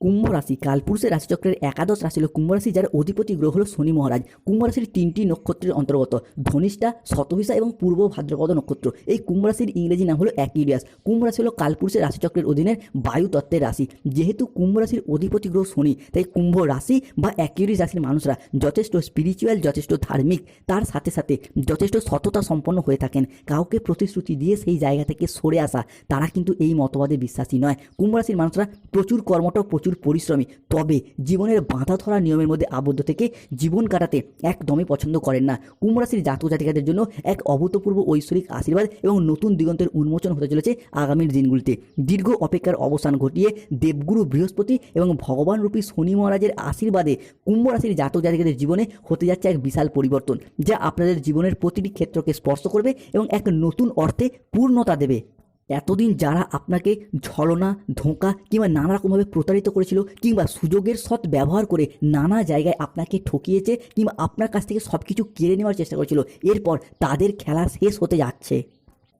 কুম্ভ রাশি কালপুরুষের রাশিচক্রের একাদশ রাশি হল কুম্ভ রাশি, যার অধিপতি গ্রহ হল শনি মহারাজ। কুম্ভ রাশির তিনটি নক্ষত্রের অন্তর্গত, ধনিষ্ঠা শতভিসা এবং পূর্ব ভাদ্রপদ নক্ষত্র। এই কুম্ভ রাশির ইংরেজি নাম হলো অ্যাকিলিয়াস। কুম্ভ রাশি হলো কালপুরুষের রাশিচক্রের অধীনের বায়ুতত্ত্বের রাশি। যেহেতু কুম্ভ রাশির অধিপতি গ্রহ শনি, তাই কুম্ভ রাশি বা অ্যাকিউরিস রাশির মানুষরা যথেষ্ট স্পিরিচুয়াল যথেষ্ট ধার্মিক, তার সাথে সাথে যথেষ্ট সততা সম্পন্ন হয়ে থাকেন। কাউকে প্রতিশ্রুতি দিয়ে সেই জায়গা থেকে সরে আসা, তারা কিন্তু এই মতবাদে বিশ্বাসী নয়। কুম্ভ রাশির মানুষরা প্রচুর কর্মঠ প্রচুর পরিশ্রমী। তবে জীবনের বাঁধা ধরা নিয়মের মধ্যে আবদ্ধ থেকে জীবন কাটাতে একদমই পছন্দ করেন না। কুম্ভ রাশির জাতক জাতিকাদের জন্য এক অভূতপূর্ব ঐশ্বরিক আশীর্বাদ এবং নতুন দিগন্তের উন্মোচন হতে চলেছে আগামীর দিনগুলিতে। দীর্ঘ অপেক্ষার অবসান ঘটিয়ে দেবগুরু বৃহস্পতি এবং ভগবান রূপী শনি মহারাজের আশীর্বাদে কুম্ভ রাশির জাতক জাতিকাদের জীবনে হতে যাচ্ছে এক বিশাল পরিবর্তন, যা আপনাদের জীবনের প্রতিটি ক্ষেত্রকে স্পর্শ করবে এবং এক নতুন অর্থে পূর্ণতা দেবে। এতদিন যারা আপনাকে ঝলনা, ধোঁকা কিংবা নানা রকমভাবে প্রতারিত করেছিল কিংবা সুযোগের সৎ ব্যবহার করে নানা জায়গায় আপনাকে ঠকিয়েছে কিংবা আপনার কাছ থেকে সব কিছু কেড়ে নেওয়ার চেষ্টা করেছিল, এরপর তাদের খেলা শেষ হতে যাচ্ছে।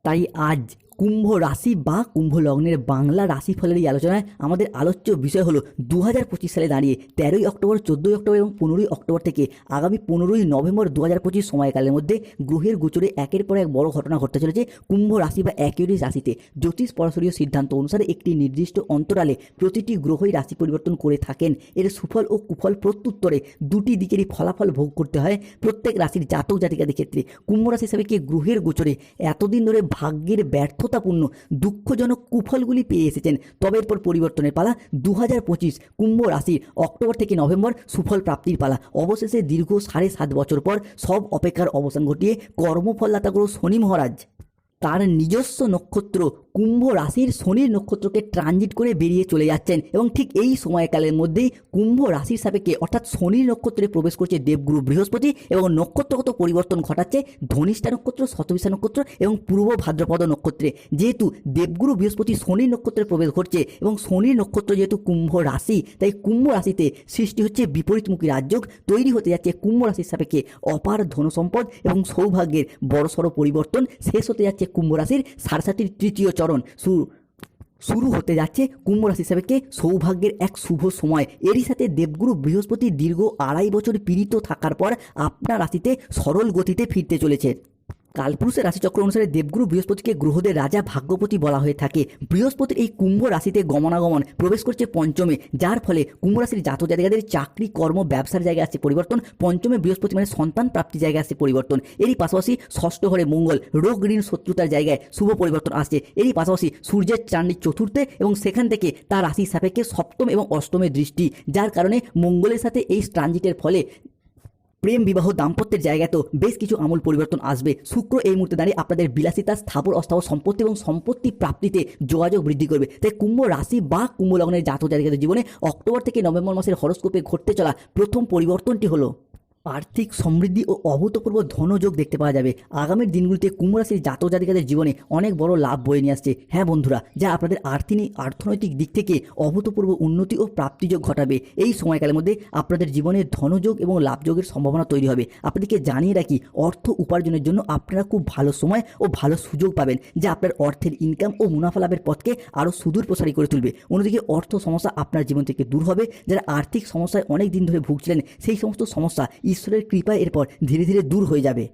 তাই আজ কুম্ভ রাশি বা কুম্ভ লগ্নের বাংলা রাশিফলের এই আলোচনায় আমাদের আলোচ্য বিষয় হলো দু হাজার পঁচিশ সালে দাঁড়িয়ে তেরোই অক্টোবর, চোদ্দোই অক্টোবর এবং পনেরোই অক্টোবর থেকে আগামী পনেরোই নভেম্বর দু হাজার পঁচিশ সময়কালের মধ্যে গ্রহের গোচরে একের পর এক বড় ঘটনা ঘটতে চলেছে কুম্ভ রাশি বা একিউরিস রাশিতে। জ্যোতিষ পরাশরীয় সিদ্ধান্ত অনুসারে একটি নির্দিষ্ট অন্তরালে প্রতিটি গ্রহই রাশি পরিবর্তন করে থাকেন। এর সুফল ও কুফল প্রত্যুত্তরে দুটি দিকেরই ফলাফল ভোগ করতে হয় প্রত্যেক রাশির জাতক জাতিকাদের ক্ষেত্রে। কুম্ভ রাশি হিসাবে কি গ্রহের গোচরে এতদিন ধরে ভাগ্যের ব্যর্থতাপূর্ণ দুঃখজনক কুফলগুলি পেয়ে এসেছেন। তবে এরপর পরিবর্তনের পালা দু হাজার পঁচিশ কুম্ভ রাশির অক্টোবর থেকে নভেম্বর সুফল প্রাপ্তির পালা। অবশেষে দীর্ঘ সাড়ে সাত বছর পর সব অপেক্ষার অবসান ঘটিয়ে কর্মফলদাতা গ্রহ শনি মহারাজ। তার নিজস্ব নক্ষত্র কুম্ভ রাশির শনির নক্ষত্রকে ট্রানজিট করে বেরিয়ে চলে যাচ্ছেন এবং ঠিক এই সময়কালের মধ্যেই কুম্ভ রাশির সাপেক্ষে অর্থাৎ শনির নক্ষত্রে প্রবেশ করছে দেবগুরু বৃহস্পতি এবং নক্ষত্রগত পরিবর্তন ঘটাচ্ছে ধনিষ্ঠা নক্ষত্র, শতবিশা নক্ষত্র এবং পূর্ব ভাদ্রপদ নক্ষত্রে। যেহেতু দেবগুরু বৃহস্পতি শনির নক্ষত্রে প্রবেশ ঘটছে এবং শনির নক্ষত্র যেহেতু কুম্ভ রাশি, তাই কুম্ভ রাশিতে সৃষ্টি হচ্ছে বিপরীতমুখী রাজযোগ, তৈরি হতে যাচ্ছে কুম্ভ রাশির সাপেক্ষে অপার ধনসম্পদ এবং সৌভাগ্যের বড়সড় পরিবর্তন, শেষ হতে যাচ্ছে কুম্ভ রাশির সারসাটির তৃতীয় চরণ শুরু শুরু হতে যাচ্ছে কুম্ভ রাশি হিসাবেকে সৌভাগ্যের এক শুভ সময়। এরই সাথে দেবগুরু বৃহস্পতি দীর্ঘ আড়াই বছর পীড়িত থাকার পর আপনার রাশিতে সরল গতিতে ফিরতে চলেছে। কালপুরুষের রাশিচক্র অনুসারে দেবগুরু বৃহস্পতিকে গ্রহদের রাজা ভাগ্যপতি বলা হয়ে থাকে। বৃহস্পতির এই কুম্ভ রাশিতে গমনাগমন প্রবেশ করছে পঞ্চমে, যার ফলে কুম্ভ রাশির জাতক জাতিকাদের চাকরি, কর্ম, ব্যবসার জায়গায় আসছে পরিবর্তন। পঞ্চমে বৃহস্পতি মানে সন্তান প্রাপ্তি জায়গায় আসছে পরিবর্তন। এরই পাশাপাশি ষষ্ঠ ঘরে মঙ্গল, রোগ ঋণ শত্রুতার জায়গায় শুভ পরিবর্তন আসছে। এরই পাশাপাশি সূর্যের চাঁদনি চতুর্থে এবং সেখান থেকে তার রাশির সাপেক্ষে সপ্তম এবং অষ্টমের দৃষ্টি, যার কারণে মঙ্গলের সাথে এই ট্রানজিটের ফলে প্রেম বিবাহ দাম্পত্যের জায়গায় তো বেশ কিছু আমূল পরিবর্তন আসবে। শুক্র এই মুহূর্তে দাঁড়িয়ে আপনাদের বিলাসিতা স্থাবর, অস্থাবর সম্পত্তি এবং সম্পত্তি প্রাপ্তিতে যোগাযোগ বৃদ্ধি করবে। তাই কুম্ভ রাশি বা কুম্ভ লগ্নের জাতক জাতিকাদের জীবনে অক্টোবর থেকে নভেম্বর মাসের হরস্কোপে ঘটতে চলা প্রথম পরিবর্তনটি হলো আর্থিক সমৃদ্ধি ও অভূতপূর্ব ধনযোগ দেখতে পাওয়া যাবে। আগামীর দিনগুলিতে কুম্ভ রাশির জাতক জাতিকাদের জীবনে অনেক বড় লাভ বয়ে নিয়ে আসছে। হ্যাঁ বন্ধুরা, যা আপনাদের আর্থিক অর্থনৈতিক দিক থেকে অভূতপূর্ব উন্নতি ও প্রাপ্তিযোগ ঘটাবে। এই সময়কালের মধ্যে আপনাদের জীবনে ধনযোগ এবং লাভযোগের সম্ভাবনা তৈরি হবে। আপনাদেরকে জানিয়ে রাখি, অর্থ উপার্জনের জন্য আপনারা খুব ভালো সময় ও ভালো সুযোগ পাবেন, যা আপনার অর্থের ইনকাম ও মুনাফা লাভের পথকে আরও সুদূর প্রসারী করে তুলবে। অন্যদিকে অর্থ সমস্যা আপনার জীবন থেকে দূর হবে। যারা আর্থিক সমস্যায় অনেক দিন ধরে ভুগছিলেন, সেই সমস্ত সমস্যা ঈশ্বরের কৃপা এরপর ধীরে ধীরে দূর হয়ে যাবে।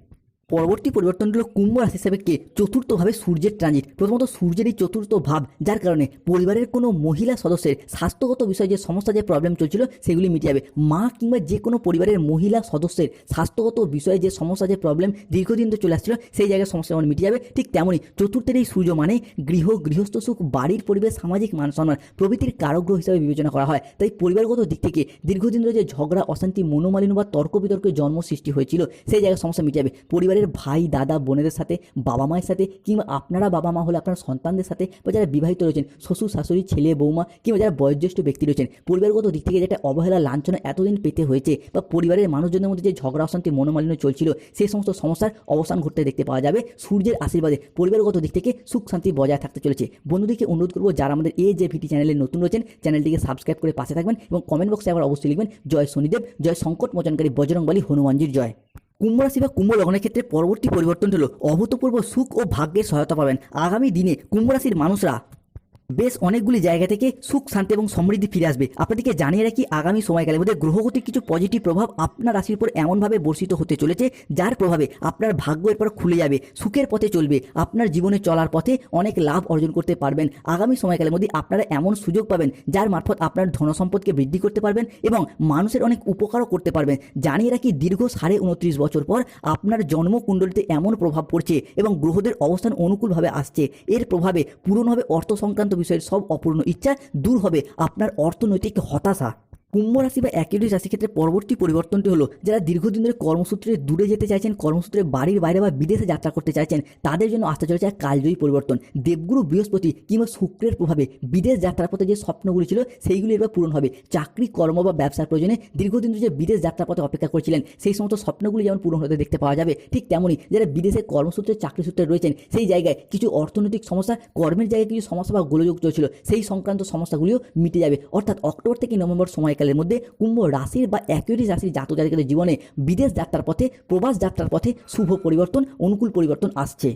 পরবর্তী পরিবর্তনগুলো কুম্ভ রাশি কে? চতুর্থভাবে সূর্যের ট্রানজিট প্রথমত সূর্যের এই চতুর্থ ভাব, যার কারণে পরিবারের কোনো মহিলা সদস্যের স্বাস্থ্যগত বিষয়ে যে সমস্যা, যে প্রবলেম চলছিল, সেগুলি মিটে যাবে। মা কিংবা যে কোনো পরিবারের মহিলা সদস্যের স্বাস্থ্যগত বিষয়ে যে সমস্যা, যে প্রবলেম দীর্ঘদিন ধরে চলে আসছিল, সেই জায়গায় সমস্যা যেমন মিটে যাবে, ঠিক তেমনই চতুর্থের এই সূর্য মানে গৃহ, গৃহস্থ সুখ, বাড়ির পরিবেশ, সামাজিক মান সম্মান, প্রভৃতির কারগ্রহ হিসাবে বিবেচনা করা হয়। তাই পরিবারগত দিক থেকে দীর্ঘদিন ধরে যে ঝগড়া, অশান্তি, মনোমালিন্য বা তর্ক বিতর্কের জন্ম সৃষ্টি হয়েছিল, সেই জায়গায় সমস্যা মিটে যাবে। পরিবারের ভাই, দাদা, বোনেদের সাথে, বাবা মায়ের সাথে কিংবা আপনারা বাবা মা হলে আপনার সন্তানদের সাথে বা যারা বিবাহিত রয়েছেন, শ্বশুর, শাশুড়ি, ছেলে, বৌমা কিংবা যারা বয়োজ্যেষ্ঠ ব্যক্তি রয়েছেন, পরিবারগত দিক থেকে যেটা অবহেলা, লাঞ্ছনা এতদিন পেতে হয়েছে বা পরিবারের মানুষজনের মধ্যে যে ঝগড়া, অশান্তি, মনোমালিন্য চলছিল সেই সমস্ত সমস্যার অবসান ঘটতে দেখতে পাওয়া যাবে। সূর্যের আশীর্বাদে পরিবারগত দিক থেকে সুখ শান্তি বজায় থাকতে চলেছে। বন্ধুদেরকে অনুরোধ করব, যারা আমাদের এই যে ভিটি চ্যানেলে নতুন রয়েছেন চ্যানেলটিকে সাবস্ক্রাইব করে পাশে থাকবেন এবং কমেন্ট বক্সে আবার অবশ্যই লিখবেন, জয় শনিদেব, জয় সংকট মোচনকারী বজরংবলী হনুমানজির জয়। কুম্ভ রাশি বা কুম্ভ লগ্নের ক্ষেত্রে পরবর্তী পরিবর্তন হলো অভূতপূর্ব সুখ ও ভাগ্যের সহায়তা পাবেন। আগামী দিনে কুম্ভ রাশির মানুষরা বেশ অনেকগুলি জায়গা থেকে সুখ, শান্তি এবং সমৃদ্ধি ফিরে আসবে। আপনাদেরকে জানিয়ে রাখি, আগামী সময়কালের মধ্যে গ্রহগতির কিছু পজিটিভ প্রভাব আপনার রাশির উপর এমনভাবে বর্ষিত হতে চলেছে, যার প্রভাবে আপনার ভাগ্য এরপর খুলে যাবে, সুখের পথে চলবে, আপনার জীবনে চলার পথে অনেক লাভ অর্জন করতে পারবেন। আগামী সময়কালের মধ্যে আপনারা এমন সুযোগ পাবেন, যার মারফত আপনার ধনসম্পদকে বৃদ্ধি করতে পারবেন এবং মানুষের অনেক উপকারও করতে পারবেন। জানিয়ে রাখি, দীর্ঘ সাড়ে উনত্রিশ বছর পর আপনার জন্মকুণ্ডলিতে এমন প্রভাব পড়ছে এবং গ্রহদের অবস্থান অনুকূলভাবে আসছে। এর প্রভাবে পূরণ হবে অর্থ সংক্রান্ত বিষয়ের সব অপূর্ণ ইচ্ছা দূর হবে। আপনার অর্থনৈতিক হতাশা। কুম্ভ রাশি বা একিউরিস রাশি ক্ষেত্রে পরবর্তী পরিবর্তনটি হলো, যারা দীর্ঘদিন ধরে কর্মসূত্রে দূরে যেতে চাইছেন, কর্মসূত্রে বাড়ির বাইরে বা বিদেশে যাত্রা করতে চাইছেন, তাদের জন্য আসতে চলেছে কালজয়ী পরিবর্তন। দেবগুরু বৃহস্পতি কিংবা শুক্রের প্রভাবে বিদেশ যাত্রার পথে যে স্বপ্নগুলি ছিল, সেইগুলি এবার পূরণ হবে। চাকরি, কর্ম বা ব্যবসার প্রয়োজনে দীর্ঘদিন ধরে যে বিদেশ যাত্রার পথে অপেক্ষা করছিলেন, সেই সমস্ত স্বপ্নগুলি যেমন পূরণ হতে দেখতে পাওয়া যাবে, ঠিক তেমনই যারা বিদেশে কর্মসূত্রে, চাকরি সূত্রে রয়েছেন, সেই জায়গায় কিছু অর্থনৈতিক সমস্যা, কর্মের জায়গায় কিছু সমস্যা বা গোলযোগ চলছিল, সেই সংক্রান্ত সমস্যাগুলিও মিটে যাবে। অর্থাৎ অক্টোবর থেকে নভেম্বর সময়কালের মধ্যে কুম্ভ রাশির বা অ্যাকুয়ারিস রাশির জাতক জাতিকাদের জীবনে বিদেশ যাত্রার পথে, প্রবাস যাত্রার পথে শুভ পরিবর্তন, অনুকূল পরিবর্তন আসছে।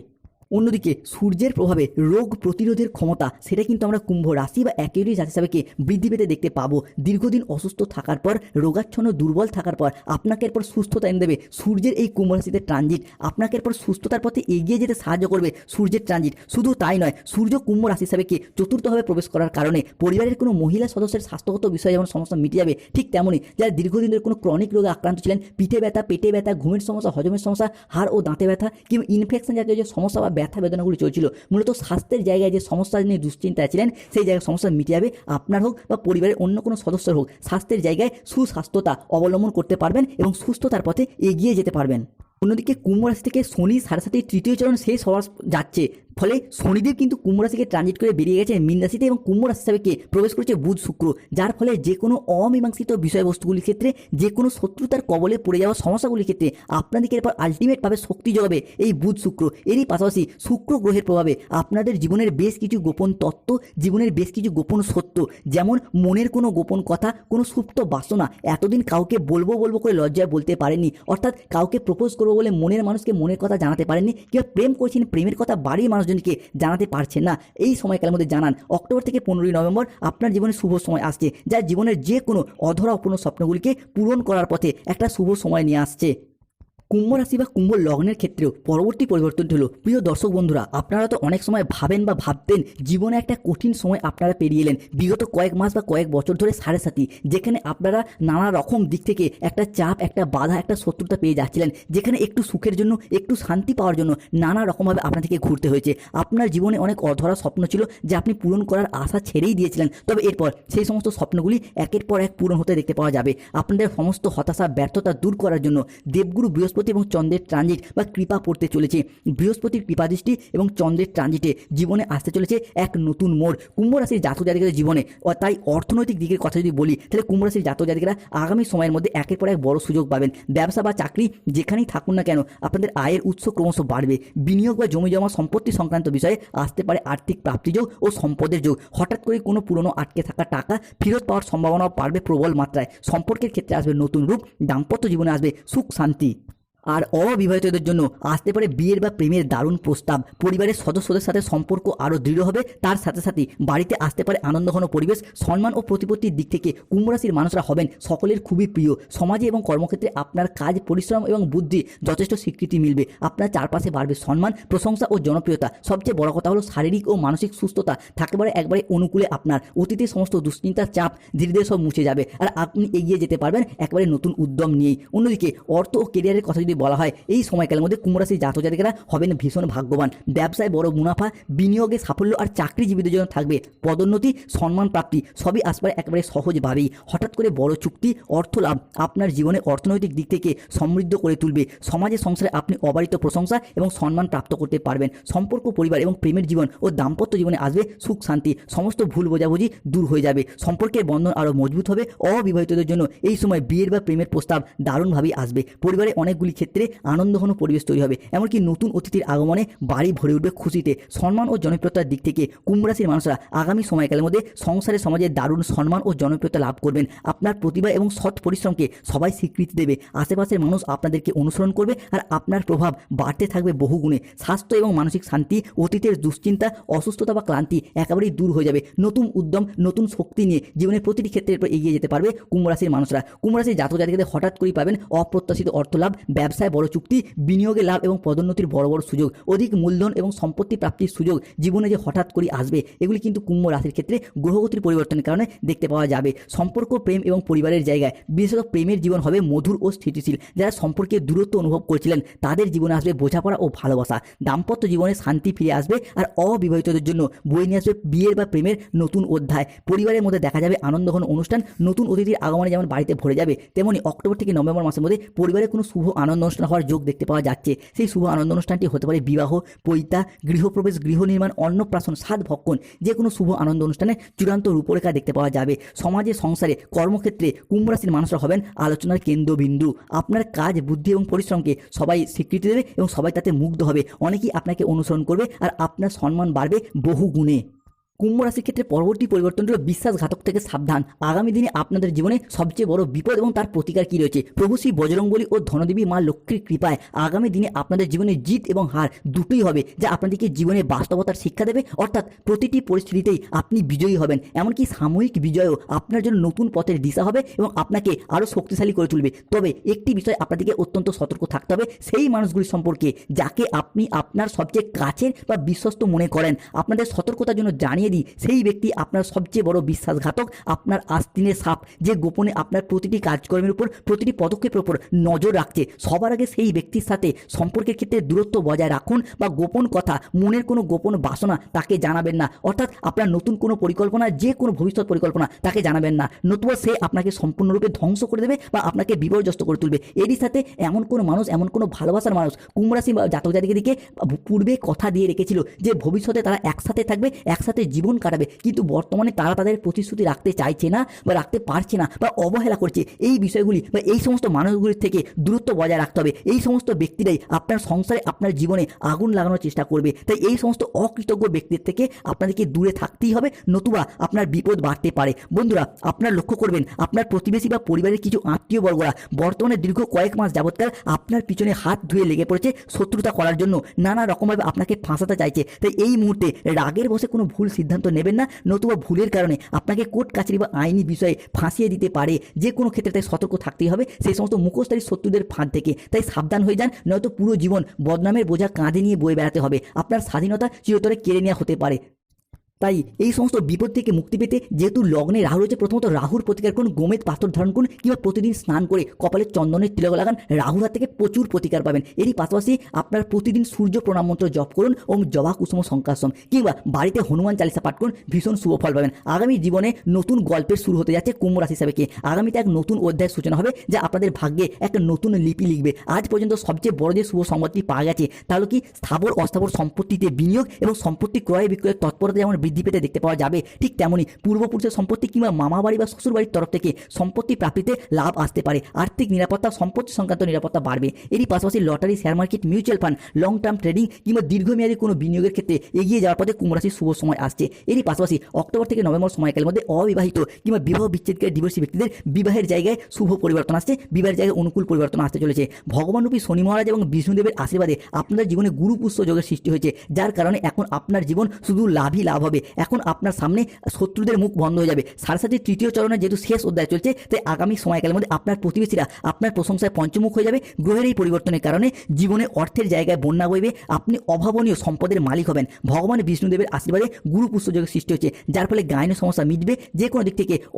অন্যদিকে সূর্যের প্রভাবে রোগ প্রতিরোধের ক্ষমতা, সেটা কিন্তু আমরা কুম্ভ রাশি বা অ্যাকিউরিস রাশি হিসাবে বৃদ্ধি পেতে দেখতে পাবো। দীর্ঘদিন অসুস্থ থাকার পর, রোগাচ্ছন্ন, দুর্বল থাকার পর, আপনাকে এরপর সুস্থতা এনে দেবে সূর্যের এই কুম্ভ রাশিতে ট্রানজিট আপনাকে এরপর সুস্থতার পথে এগিয়ে যেতে সাহায্য করবে সূর্যের ট্রানজিট শুধু তাই নয়, সূর্য কুম্ভ রাশি হিসাবে চতুর্থভাবে প্রবেশ করার কারণে পরিবারের কোনো মহিলা সদস্যের স্বাস্থ্যগত বিষয়ে যেমন সমস্যা মিটে যাবে, ঠিক তেমনই যারা দীর্ঘদিন ধরে কোনো ক্রনিক রোগে আক্রান্ত ছিলেন, পিঠে ব্যথা, পেটে ব্যথা, ঘুমের সমস্যা, হজমের সমস্যা, হাড় ও দাঁতে ব্যথা কিংবা ইনফেকশন জাতীয় যে সমস্যা বা ব্যথা বেদনাগুলি চলছিল। মূলত স্বাস্থ্যের জায়গায় যে সমস্যা নিয়ে দুশ্চিন্তা ছিলেন, সেই জায়গায় সমস্যা মিটে যাবে আপনার হোক বা পরিবারের অন্য কোনো সদস্যের হোক। স্বাস্থ্যের জায়গায় সুস্বাস্থ্যতা অবলম্বন করতে পারবেন এবং সুস্থতার পথে এগিয়ে যেতে পারবেন। অন্যদিকে কুম্ভ রাশি থেকে শনি সাড়ে সাথে তৃতীয় চরণ শেষ হওয়ার যাচ্ছে। ফলে শনিদেব কিন্তু কুম্ভ রাশিকে ট্রানজিট করে বেরিয়ে গেছে মীন রাশিতে এবং কুম্ভ রাশি হিসাবে প্রবেশ করেছে বুধ শুক্র, যার ফলে যে কোনো অমীমাংসিত বিষয়বস্তুগুলির ক্ষেত্রে, যে কোনো শত্রুতার কবলে পড়ে যাওয়া সমস্যাগুলির ক্ষেত্রে আপনাদেরকে এরপর আলটিমেটভাবে শক্তি যোগাবে এই বুধ শুক্র। এরই পাশাপাশি শুক্র গ্রহের প্রভাবে আপনাদের জীবনের বেশ কিছু গোপন তত্ত্ব, জীবনের বেশ কিছু গোপন সত্য, যেমন মনের কোনো গোপন কথা, কোনো সুপ্ত বাসনা, এতদিন কাউকে বলব বলব করে লজ্জায় বলতে পারেনি অর্থাৎ কাউকে প্রপোজ করব বলে মনের মানুষকে মনের কথা জানাতে পারেননি, কিংবা প্রেম করছেন প্রেমের কথা বাড়ির মানুষজনকে জানাতে পারছেন না। এই সময়কালের মধ্যে জানান, অক্টোবর থেকে পনেরোই নভেম্বর আপনার জীবনে শুভ সময় আসছে যা জীবনের যে কোনো অধরা অপূর্ণ স্বপ্নগুলিকে পূরণ করার পথে একটা শুভ সময় নিয়ে আসছে। কুম্ভ রাশি বা কুম্ভ লগ্নের ক্ষেত্রেও পরবর্তী পরিবর্তনটি হলো। প্রিয় দর্শক বন্ধুরা, আপনারা তো অনেক সময় ভাবেন বা ভাবতেন জীবনে একটা কঠিন সময় আপনারা পেরিয়ে এলেন। বিগত কয়েক মাস বা কয়েক বছর ধরে সাড়ে সাথী যেখানে আপনারা নানা রকম দিক থেকে একটা চাপ, একটা বাধা, একটা শত্রুতা পেয়ে যাচ্ছিলেন, যেখানে একটু সুখের জন্য, একটু শান্তি পাওয়ার জন্য নানা রকমভাবে আপনাদেরকে ঘুরতে হয়েছে। আপনার জীবনে অনেক অধরা স্বপ্ন ছিল যে আপনি পূরণ করার আশা ছেড়েই দিয়েছিলেন। তবে এরপর সেই সমস্ত স্বপ্নগুলি একের পর এক পূরণ হতে দেখতে পাওয়া যাবে। আপনাদের সমস্ত হতাশা, ব্যর্থতা দূর করার জন্য দেবগুরু বৃহস্পতি এবং চন্দ্রের ট্রানজিট বা কৃপা পড়তে চলেছে। বৃহস্পতির কৃপাদৃষ্টি এবং চন্দ্রের ট্রানজিটে জীবনে আসতে চলেছে এক নতুন মোড় কুম্ভ রাশির জাতক জাতিকাদের জীবনে। তাই অর্থনৈতিক দিকের কথা যদি বলি, তাহলে কুম্ভ রাশির জাতক জাতিকারা আগামী সময়ের মধ্যে একের পর এক বড় সুযোগ পাবেন। ব্যবসা বা চাকরি যেখানেই থাকুন না কেন, আপনাদের আয়ের উৎস ক্রমশ বাড়বে। বিনিয়োগ বা জমি জমা সম্পত্তি সংক্রান্ত বিষয়ে আসতে পারে আর্থিক প্রাপ্তিযোগ ও সম্পদের যোগ। হঠাৎ করে কোনো পুরনো আটকে থাকা টাকা ফেরত পাওয়ার সম্ভাবনাও বাড়বে প্রবল মাত্রায়। সম্পর্কের ক্ষেত্রে আসবে নতুন রূপ, দাম্পত্য জীবনে আসবে সুখ, শান্তি। আর অবিবাহিতদের জন্য আসতে পারে বিয়ের বা প্রেমের দারুণ প্রস্তাব। পরিবারের সদস্যদের সাথে সম্পর্ক আরও দৃঢ় হবে। তার সাথে সাথে বাড়িতে আসতে পারে আনন্দঘন পরিবেশ। সম্মান ও প্রতিপত্তির দিক থেকে কুম্ভ রাশির মানুষরা হবেন সকলের খুবই প্রিয়। সমাজে এবং কর্মক্ষেত্রে আপনার কাজ, পরিশ্রম এবং বুদ্ধি যথেষ্ট স্বীকৃতি মিলবে। আপনার চারপাশে বাড়বে সম্মান, প্রশংসা ও জনপ্রিয়তা। সবচেয়ে বড় কথা হলো শারীরিক ও মানসিক সুস্থতা। থাকবারে একবারে অনুকূলে আপনার। অতীতের সমস্ত দুশ্চিন্তার চাপ ধীরে ধীরে সব মুছে যাবে। আর আপনি এগিয়ে যেতে পারবেন একবারে নতুন উদ্যম নিয়েই। অন্যদিকে অর্থ ও কেরিয়ারের কথা বলা হয়, এই সময়কালের মধ্যে কুমরাশি জাতক জাতিকারা হবেন ভীষণ ভাগ্যবান। ব্যবসায় বড় মুনাফা, বিনিয়োগে সাফল্য আর চাকরিজীবীদের জন্য থাকবে পদোন্নতি, সম্মান প্রাপ্তি, সবই আসবে একেবারে সহজভাবেই। হঠাৎ করে বড় চুক্তি, অর্থ লাভ আপনার জীবনে অর্থনৈতিক দিক থেকে সমৃদ্ধ করে তুলবে। সমাজে, সংসারে আপনি অবারিত প্রশংসা এবং সম্মান প্রাপ্ত করতে পারবেন। সম্পর্ক, পরিবার এবং প্রেমের জীবন ও দাম্পত্য জীবনে আসবে সুখ, শান্তি। সমস্ত ভুল বোঝাবুঝি দূর হয়ে যাবে। সম্পর্কের বন্ধন আরও মজবুত হবে। অবিবাহিতদের জন্য এই সময় বিয়ের বা প্রেমের প্রস্তাব দারুণভাবেই আসবে। পরিবারে অনেকগুলি ক্ষেত্রে আনন্দঘন পরিবেশ তৈরি হবে। এমনকি নতুন অতিথির আগমনে বাড়ি ভরে উঠবে খুশিতে। সম্মান ও জনপ্রিয়তার দিক থেকে কুম্ভ রাশির মানুষরা আগামী সময়কালের মধ্যে সংসারে সমাজে দারুণ সম্মান ও জনপ্রিয়তা লাভ করবেন। আপনার প্রতিভা এবং সৎ পরিশ্রমকে সবাই স্বীকৃতি দেবে। আশেপাশের মানুষ আপনাদেরকে অনুসরণ করবে আর আপনার প্রভাব বাড়তে থাকবে বহুগুণে। স্বাস্থ্য এবং মানসিক শান্তি, অতীতের দুশ্চিন্তা, অসুস্থতা বা ক্লান্তি একেবারেই দূর হয়ে যাবে। নতুন উদ্যম, নতুন শক্তি নিয়ে জীবনের প্রতিটি ক্ষেত্রে এগিয়ে যেতে পারবে কুম্ভ রাশির মানুষরা। কুম্ভ রাশির জাতক জাতিকাদের হঠাৎ করেই পাবেন অপ্রত্যাশিত অর্থ লাভ ব্যবসায় বড় চুক্তি বিনিয়োগে লাভ এবং পদোন্নতির বড় বড় সুযোগ, অধিক মূলধন এবং সম্পত্তি প্রাপ্তির সুযোগ জীবনে যে হঠাৎ করে আসবে, এগুলি কিন্তু কুম্ভ রাশির ক্ষেত্রে গ্রহগতির পরিবর্তনের কারণে দেখতে পাওয়া যাবে। সম্পর্ক, প্রেম এবং পরিবারের জায়গায়, বিশেষত প্রেমের জীবন হবে মধুর ও স্থিতিশীল। যারা সম্পর্কে দূরত্ব অনুভব করছিলেন, তাদের জীবনে আসবে বোঝাপড়া ও ভালোবাসা। দাম্পত্য জীবনে শান্তি ফিরে আসবে আর অবিবাহিতদের জন্য বই নিয়ে আসবে বিয়ের বা প্রেমের নতুন অধ্যায়। পরিবারের মধ্যে দেখা যাবে আনন্দঘন অনুষ্ঠান, নতুন অতিথির আগমনে যেমন বাড়িতে ভরে যাবে, তেমনি অক্টোবর থেকে নভেম্বর মাসের মধ্যে পরিবারে কোনো শুভ আনন্দ অনুষ্ঠান হওয়ার যোগ দেখতে পাওয়া যাচ্ছে। সেই শুভ আনন্দ অনুষ্ঠানটি হতে পারে বিবাহ, পৈতা, গৃহপ্রবেশ গৃহ নির্মাণ অন্নপ্রাশন সাত ভক্ষণ যে কোনো শুভ আনন্দ অনুষ্ঠানে চূড়ান্ত রূপরেখা দেখতে পাওয়া যাবে। সমাজে, সংসারে, কর্মক্ষেত্রে কুম্ভ রাশির মানুষরা হবেন আলোচনার কেন্দ্রবিন্দু। আপনার কাজ, বুদ্ধি এবং পরিশ্রমকে সবাই স্বীকৃতি দেবে এবং সবাই তাতে মুগ্ধ হবে। অনেকেই আপনাকে অনুসরণ করবে আর আপনার সম্মান বাড়বে বহু গুণে কুম্ভ রাশির ক্ষেত্রে পরবর্তী পরিবর্তন হলো বিশ্বাসঘাতক থেকে সাবধান। আগামী দিনে আপনাদের জীবনে সবচেয়ে বড় বিপদ এবং তার প্রতিকার কি রয়েছে? প্রভু শ্রী বজরংবলী ও ধনদেবী মা লক্ষ্মীর কৃপায় আগামী দিনে আপনাদের জীবনে জিত এবং হার দুটোই হবে, যা আপনাদেরকে জীবনে বাস্তবতার শিক্ষা দেবে। অর্থাৎ প্রতিটি পরিস্থিতিতেই আপনি বিজয়ী হবেন, এমনকি সাময়িক বিজয়ও আপনার জন্য নতুন পথের দিশা হবে এবং আপনাকে আরও শক্তিশালী করে তুলবে। তবে একটি বিষয় আপনাদেরকে অত্যন্ত সতর্ক থাকতে হবে, সেই মানুষগুলি সম্পর্কে, যাকে আপনি আপনার সবচেয়ে কাছের বা বিশ্বস্ত মনে করেন। আপনাদের সতর্কতার জন্য জানিয়ে দিই, সেই ব্যক্তি আপনার সবচেয়ে বড় বিশ্বাসঘাতক, আপনার আস্তিনের সাপ, যে গোপনে আপনার প্রতিটি কাজকর্মের উপর, প্রতিটি পদক্ষেপের উপর নজর রাখছে। সবার আগে সেই ব্যক্তির সাথে সম্পর্কের ক্ষেত্রে দূরত্ব বজায় রাখুন বা গোপন কথা, মনের কোনো গোপন বাসনা তাকে জানাবেন না। অর্থাৎ আপনার নতুন কোনো পরিকল্পনা, যে কোনো ভবিষ্যৎ পরিকল্পনা তাকে জানাবেন না। নতুবা সে আপনাকে সম্পূর্ণরূপে ধ্বংস করে দেবে বা আপনাকে বিপর্যস্ত করে তুলবে। এরই সাথে এমন কোনো মানুষ, এমন কোনো ভালোবাসার মানুষ কুমরাশি বা জাতক জাতিকে দিকে পূর্বে কথা দিয়ে রেখেছিল যে ভবিষ্যতে তারা একসাথে থাকবে, একসাথে জীবন কাটাবে। কিন্তু বর্তমানে তারা তাদের প্রতিশ্রুতি রাখতে চাইছে না বা রাখতে পারছে না বা অবহেলা করছে। এই বিষয়গুলি বা এই সমস্ত মানুষগুলির থেকে দূরত্ব বজায় রাখতে হবে। এই সমস্ত ব্যক্তিরাই আপনার সংসারে, আপনার জীবনে আগুন লাগানোর চেষ্টা করবে। তাই এই সমস্ত অকৃতজ্ঞ ব্যক্তির থেকে আপনাদেরকে দূরে থাকতেই হবে, নতুবা আপনার বিপদ বাড়তে পারে। বন্ধুরা, আপনার লক্ষ্য করবেন, আপনার প্রতিবেশী বা পরিবারের কিছু আত্মীয় বর্গরা বর্তমানে দীর্ঘ কয়েক মাস যাবৎকাল আপনার পিছনে হাত ধুয়ে লেগে পড়েছে শত্রুতা করার জন্য। নানা রকমভাবে আপনাকে ফাঁসাতে চাইছে। তাই এই মুহূর্তে রাগের বসে কোনো ভুল সিদ্ধান্ত নেবেন না, নতুবা ভুলের কারণে আপনাকে কোর্ট কাছারি বা আইনি বিষয়ে ফাঁসিয়ে দিতে পারে। যে কোনো ক্ষেত্রে তাই সতর্ক থাকতেই হবে। সেই সমস্ত মুখোশধারী শত্রুদের ফাঁদ থেকে তাই সাবধান হয়ে যান, নয়তো পুরো জীবন বদনামের বোঝা কাঁধে নিয়ে বয়ে বেড়াতে হবে। আপনার স্বাধীনতা চিরতরে কেড়ে নেওয়া হতে পারে। তাই এই সমস্ত বিপদ থেকে মুক্তি পেতে যেহেতু লগ্নে রাহু রয়েছে, প্রথমত রাহুর প্রতিকার করুন গোমেদ পাথর ধারণ করুন, কিংবা প্রতিদিন স্নান করে কপালে চন্দনের তিলক লাগান, রাহুর হাত থেকে প্রচুর প্রতিকার পাবেন। এরই পাশাপাশি আপনার প্রতিদিন সূর্য প্রণাম মন্ত্র জপ করুন, ওম জবা কুসুম সংকাশম, কিংবা বাড়িতে হনুমান চালিসা পাঠ করুন, ভীষণ শুভ ফল পাবেন। আগামী জীবনে নতুন গল্পের শুরু হতে যাচ্ছে কুম্ভ রাশি হিসাবে কি? আগামীতে এক নতুন অধ্যায়ের সূচনা হবে, যা আপনাদের ভাগ্যে একটা নতুন লিপি লিখবে। আজ পর্যন্ত সবচেয়ে বড় যে শুভ সংবাদটি পাওয়া গেছে তাহলে কি স্থাবর অস্থাবর সম্পত্তিতে বিনিয়োগ এবং সম্পত্তি ক্রয় বিক্রয়ের তৎপরতা যেমন বৃদ্ধি পেতে দেখতে পাওয়া যাবে। ঠিক তেমনই পূর্বপুরুষের সম্পত্তি কিংবা মামা বাড়ি বা শ্বশুর বাড়ির তরফ থেকে সম্পত্তি প্রাপ্তিতে লাভ আসতে পারে। আর্থিক নিরাপত্তা, সম্পত্তি সংক্রান্ত নিরাপত্তা বাড়বে। এরই পাশাপাশি lottery share market mutual fund long term trading কিংবা দীর্ঘমেয়াদী কোনো বিনিয়োগের ক্ষেত্রে এগিয়ে যাওয়ার পথে কুমরাশির শুভ সময় আসছে। এরই পাশাপাশি অক্টোবর থেকে নভেম্বর সময়কালের মধ্যে অবিবাহিত কিংবা বিবাহ বিচ্ছেদকারী ডিভোর্সি ব্যক্তিদের বিবাহের জায়গায় শুভ পরিবর্তন আসছে। বিবাহের জায়গায় অনুকূল পরিবর্তন আসতে চলেছে। ভগবানরূপী শনি মহারাজ এবং বিষ্ণুদেবের আশীর্বাদে আপনাদের জীবনে গুরুপুষ্য যোগের সৃষ্টি হয়েছে, যার কারণে এখন আপনার জীবন শুধু লাভই লাভ হবে। এখন আপনার সামনে শত্রুদের মুখ বন্ধ হয়ে যাবে। সাড়ে তৃতীয় চরণে যেহেতু শেষ অধ্যায় চলছে, তাই আগামী সময়কালের মধ্যে আপনার প্রতিবেশীরা আপনার প্রশংসায় পঞ্চমুখ হয়ে যাবে। গ্রহের এই পরিবর্তনের কারণে জীবনে অর্থের জায়গায় বন্যা বইবে। আপনি অভাবনীয় সম্পদের মালিক হবেন। ভগবান বিষ্ণুদেবের আশীর্বাদে গুরুপুষ্য যোগের সৃষ্টি হচ্ছে, যার ফলে গায়নের সমস্যা মিটবে। যে কোনো দিক থেকে